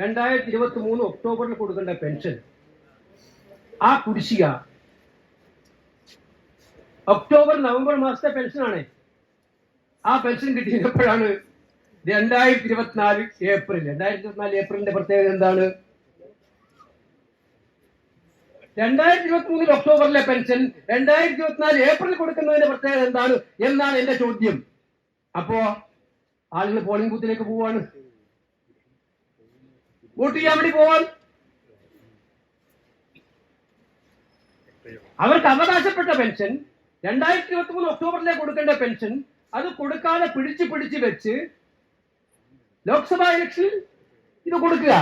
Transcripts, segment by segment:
രണ്ടായിരത്തി ഇരുപത്തി മൂന്ന് ഒക്ടോബറിൽ കൊടുക്കേണ്ട പെൻഷൻ. ആ കുടിശ്ശിക ഒക്ടോബർ നവംബർ മാസത്തെ പെൻഷനാണ്. ആ പെൻഷൻ കിട്ടിയപ്പോഴാണ് രണ്ടായിരത്തി ഇരുപത്തിനാല് ഏപ്രിൽ. രണ്ടായിരത്തി ഇരുപത്തിനാല് ഏപ്രിലിന്റെ പ്രത്യേകത എന്താണ്? രണ്ടായിരത്തി ഇരുപത്തി മൂന്നിൽ ഒക്ടോബറിലെ പെൻഷൻ രണ്ടായിരത്തി ഇരുപത്തിനാല് ഏപ്രിൽ കൊടുക്കുന്നതിന്റെ പ്രത്യേകത എന്താണ്? എന്നാണ് എന്റെ ചോദ്യം. അപ്പോ ആളുകൾ പോളിംഗ് ബൂത്തിലേക്ക് പോവാണ്. വോട്ട് ചെയ്യാൻ വേണ്ടി പോവാൻ. അവർക്ക് അവകാശപ്പെട്ട പെൻഷൻ രണ്ടായിരത്തി ഇരുപത്തി മൂന്ന് ഒക്ടോബറിലേക്ക് കൊടുക്കേണ്ട പെൻഷൻ അത് കൊടുക്കാതെ പിടിച്ച് പിടിച്ച് വെച്ച് ലോക്സഭാ ഇലക്ഷനിൽ ഇത് കൊടുക്കുക.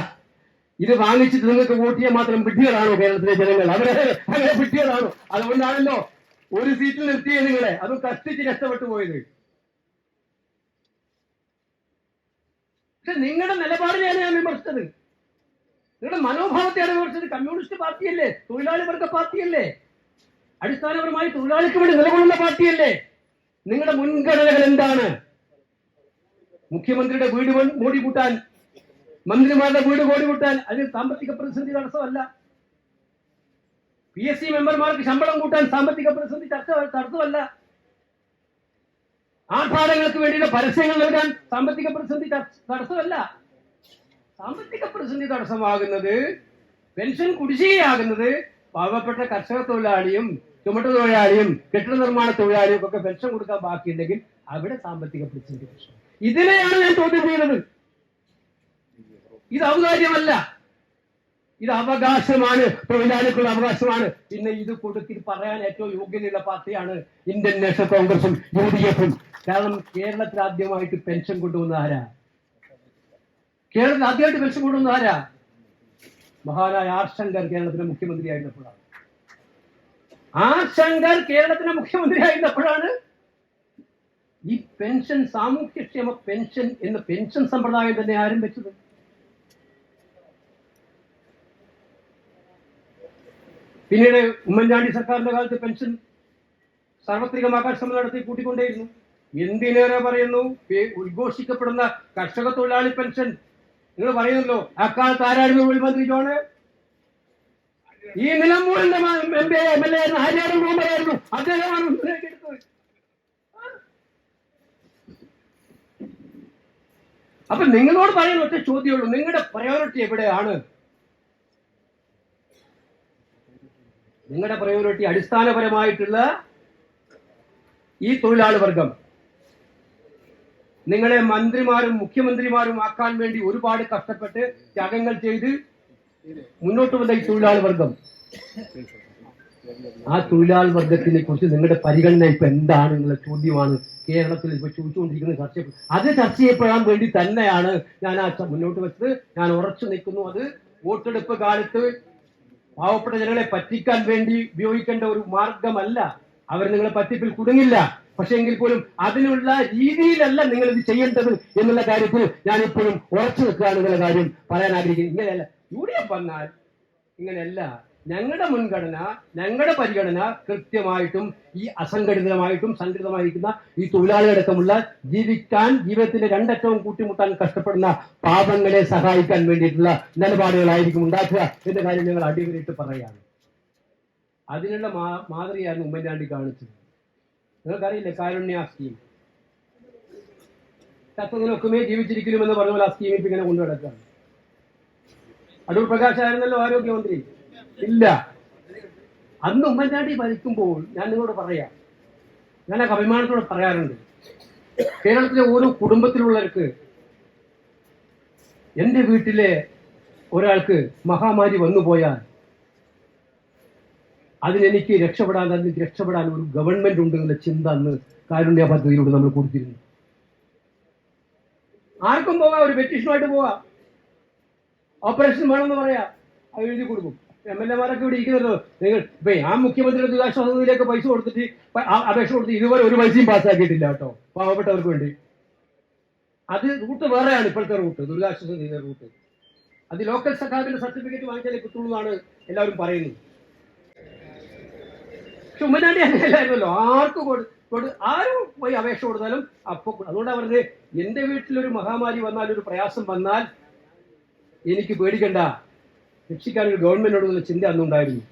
ഇത് വാങ്ങിച്ചിട്ട് നിങ്ങൾക്ക് വോട്ട് ചെയ്യാൻ മാത്രം വിഡ്ഢികളാണോ കേരളത്തിലെ ജനങ്ങൾ? അവരെ അങ്ങനെ വിഡ്ഢികളാണോ? അതുകൊണ്ടാണല്ലോ ഒരു സീറ്റിൽ നിർത്തിയ നിങ്ങളെ. അതും കഷ്ടിച്ച് കഷ്ടപ്പെട്ടു പോയത്. പക്ഷെ നിങ്ങളുടെ നിലപാടിനെയാണ് ഞാൻ വിമർശിച്ചത്. നിങ്ങളുടെ മനോഭാവത്തെയാണ് വിമർശിച്ചത് കമ്മ്യൂണിസ്റ്റ് പാർട്ടിയല്ലേ? തൊഴിലാളി വർഗ പാർട്ടിയല്ലേ? അടിസ്ഥാനപരമായി തൊഴിലാളിക്ക് വേണ്ടി നിലകൊള്ളുന്ന പാർട്ടിയല്ലേ? നിങ്ങളുടെ മുൻഗണനകൾ എന്താണ്? മുഖ്യമന്ത്രിയുടെ വീട് മോടി കൂട്ടാൻ മന്ത്രിമാരുടെ വീട് കോടി കൂട്ടാൻ അതിന് സാമ്പത്തിക പ്രതിസന്ധി തടസ്സമല്ല. പി എസ് സി മെമ്പർമാർക്ക് ശമ്പളം കൂട്ടാൻ സാമ്പത്തിക പ്രതിസന്ധി ചർച്ച തടസ്സമല്ല. ആർഭാടങ്ങൾക്ക് വേണ്ടിയുള്ള പരസ്യങ്ങൾ നൽകാൻ സാമ്പത്തിക പ്രതിസന്ധി തടസ്സ- തടസ്സമല്ല. സാമ്പത്തിക പ്രതിസന്ധി തടസ്സമാകുന്നത് പെൻഷൻ കുടിശ്ശികയാകുന്നത് പാവപ്പെട്ട കർഷക തൊഴിലാളിയും ചുമട്ട തൊഴിലാളിയും കെട്ടിട നിർമ്മാണ തൊഴിലാളിയും ഒക്കെ പെൻഷൻ കൊടുക്കാൻ ബാക്കിയുണ്ടെങ്കിൽ അവിടെ സാമ്പത്തിക പ്രതിസന്ധി പ്രശ്നം. ഇതിനെയാണ് ഞാൻ ചോദ്യം ചെയ്യുന്നത്. ഇത് ഔദാര്യമല്ല. ഇത് അവകാശമാണ്. തൊഴിലാളിക്കുള്ള അവകാശമാണ്. പിന്നെ ഇത് കൊടുത്തി പറയാൻ ഏറ്റവും യോഗ്യതയുള്ള പാർട്ടിയാണ് ഇന്ത്യൻ നാഷണൽ കോൺഗ്രസും യു ഡി എഫും. കാരണം കേരളത്തിൽ ആദ്യമായിട്ട് പെൻഷൻ കൊണ്ടുവന്ന ആരാ? കേരളത്തിൽ ആദ്യമായിട്ട് പെൻഷൻ കൊണ്ടുവന്ന ആരാ? മഹാനായ ആർ ശങ്കർ കേരളത്തിലെ മുഖ്യമന്ത്രി ആയിരുന്നപ്പോഴാണ്. ആർ ശങ്കർ കേരളത്തിലെ മുഖ്യമന്ത്രി ആയിരുന്നപ്പോഴാണ് ഈ പെൻഷൻ സാമൂഹ്യക്ഷേമ പെൻഷൻ എന്ന പെൻഷൻ സമ്പ്രദായം തന്നെ ആരംഭിച്ചത്. പിന്നീട് ഉമ്മൻചാണ്ടി സർക്കാരിന്റെ കാലത്ത് പെൻഷൻ സാർവത്രികമാക്കാൻ ശ്രമം നടത്തി കൂട്ടിക്കൊണ്ടേയിരുന്നു. എന്തിനേറെ പറയുന്നു? ഉദ്ഘോഷിക്കപ്പെടുന്ന കർഷക തൊഴിലാളി പെൻഷൻ നിങ്ങൾ പറയുന്നല്ലോ അക്കാലത്ത് ആരായിരുന്നു മുഖ്യമന്ത്രി മന്ത്രി ജോണ് ഈ നിലമ്പൂരിന്റെ M P M L A ആയിരുന്നു അദ്ദേഹമാണ് അപ്പൊ നിങ്ങളോട് പറയുന്ന ഒറ്റ ചോദ്യമുള്ളൂ. നിങ്ങളുടെ പ്രയോറിറ്റി എവിടെയാണ്? നിങ്ങളുടെ പ്രയോറിറ്റി അടിസ്ഥാനപരമായിട്ടുള്ള ഈ തൊഴിലാളി വർഗം. നിങ്ങളെ മന്ത്രിമാരും മുഖ്യമന്ത്രിമാരും ആക്കാൻ വേണ്ടി ഒരുപാട് കഷ്ടപ്പെട്ട് ത്യാഗങ്ങൾ ചെയ്ത് മുന്നോട്ട് വന്ന ഈ തൊഴിലാളി വർഗം. ആ തൊഴിലാളി വർഗത്തിനെ കുറിച്ച് നിങ്ങളുടെ പരിഗണന ഇപ്പൊ എന്താണ് എന്നുള്ള ചോദ്യമാണ് കേരളത്തിൽ ഇപ്പൊ ചോദിച്ചുകൊണ്ടിരിക്കുന്ന ചർച്ച. അത് ചർച്ച ചെയ്യപ്പെടാൻ വേണ്ടി തന്നെയാണ് ഞാൻ ആ മുന്നോട്ട് വെച്ചത്. ഞാൻ ഉറച്ചു നിൽക്കുന്നു. അത് വോട്ടെടുപ്പ് കാലത്ത് പാവപ്പെട്ട ജനങ്ങളെ പറ്റിക്കാൻ വേണ്ടി ഉപയോഗിക്കേണ്ട ഒരു മാർഗമല്ല അവർ നിങ്ങളെ പറ്റിപ്പിൽ കുടുങ്ങില്ല. പക്ഷെ എങ്കിൽ പോലും അതിനുള്ള രീതിയിലല്ല നിങ്ങൾ ഇത് ചെയ്യേണ്ടത് എന്നുള്ള കാര്യത്തിൽ ഞാൻ ഇപ്പോഴും ഉറച്ചു നിൽക്കുകയാണ് എന്നുള്ള കാര്യം പറയാൻ ആഗ്രഹിക്കുന്നു. ഇങ്ങനെയല്ല യു ഡി എഫ് വന്നാൽ ഇങ്ങനെയല്ല ഞങ്ങളുടെ മുൻഗണന ഞങ്ങളുടെ പരിഗണന കൃത്യമായിട്ടും ഈ അസംഘടിതമായിട്ടും സംഘടിതമായിരിക്കുന്ന ഈ തൊഴിലാളികളടക്കമുള്ള ജീവിക്കാൻ ജീവിതത്തിന്റെ രണ്ടറ്റവും കൂട്ടിമുട്ടാൻ കഷ്ടപ്പെടുന്ന പാപങ്ങളെ സഹായിക്കാൻ വേണ്ടിയിട്ടുള്ള നിലപാടുകളായിരിക്കും ഉണ്ടാക്കുക എന്ന കാര്യം ഞങ്ങൾ അടിവരയിട്ട് പറയുകയാണ്. അതിനുള്ള മാതൃകയായിരുന്നു ഉമ്മൻചാണ്ടി കാണിച്ചത്. നിങ്ങൾക്കറിയില്ലേ കാരുണ്യ സ്കീം തത്വങ്ങളൊക്കെ ജീവിച്ചിരിക്കലുമെന്ന് പറഞ്ഞ പോലെ ആ സ്കീം ഇപ്പൊ ഇങ്ങനെ കൊണ്ടു നടക്കുകയാണ് അടൂർ പ്രകാശ് ആയിരുന്നല്ലോ ആരോഗ്യമന്ത്രി? ഇല്ല. അന്ന് ഉമ്മൻചാണ്ടി ഭരിക്കുമ്പോൾ ഞാൻ നിങ്ങളോട് പറയാം. ഞാൻ ആ അഭിമാനത്തോടെ പറയാറുണ്ട്. കേരളത്തിലെ ഓരോ കുടുംബത്തിലുള്ളവർക്ക് എന്റെ വീട്ടിലെ ഒരാൾക്ക് മഹാമാരി വന്നു പോയാൽ അതിനെനിക്ക് രക്ഷപ്പെടാൻ അതിന് രക്ഷപ്പെടാൻ ഒരു ഗവൺമെന്റ് ഉണ്ട് എന്ന ചിന്ത അന്ന് കാരുണ്യ പദ്ധതിയിലൂടെ നമ്മൾ കൊടുത്തിരുന്നു. ആർക്കും പോകാം ഒരു പെറ്റീഷനുമായിട്ട് പോകാം. ഓപ്പറേഷൻ വേണമെന്ന് പറയാം. അത് എഴുതി കൊടുക്കും. എം എൽ എമാരൊക്കെ ഇവിടെ ഇരിക്കുന്നല്ലോ നിങ്ങൾ ഇപ്പൊ ആ മുഖ്യമന്ത്രിയുടെ ദുരിതാശ്വാസ നിധിയിലേക്ക് പൈസ കൊടുത്തിട്ട് അപേക്ഷ കൊടുത്ത് ഇതുവരെ ഒരു പൈസയും പാസ്സാക്കിയിട്ടില്ല കേട്ടോ. പാവപ്പെട്ടവർക്ക് വേണ്ടി. അത് റൂട്ട് വേറെയാണ് ഇപ്പോഴത്തെ റൂട്ട് ദുരിതാശ്വാസ നിധിയുടെ റൂട്ട് അത് ലോക്കൽ സർക്കാരിന്റെ സർട്ടിഫിക്കറ്റ് വാങ്ങിച്ചാലേ കിട്ടുള്ളൂ എന്നാണ് എല്ലാവരും പറയുന്നത്. ഉമ്മൻചാണ്ടി അങ്ങനെയല്ലായിരുന്നല്ലോ ആർക്ക് കൊടു കൊടു ആരും പോയി അപേക്ഷ കൊടുത്താലും അപ്പൊ അതുകൊണ്ടാണ് പറഞ്ഞത് എന്റെ വീട്ടിലൊരു മഹാമാരി വന്നാൽ ഒരു പ്രയാസം വന്നാൽ എനിക്ക് പേടിക്കണ്ട. രക്ഷിക്കാൻ ഒരു ഗവൺമെന്റിനോടുള്ള ചിന്ത അന്നുണ്ടായിരുന്നു.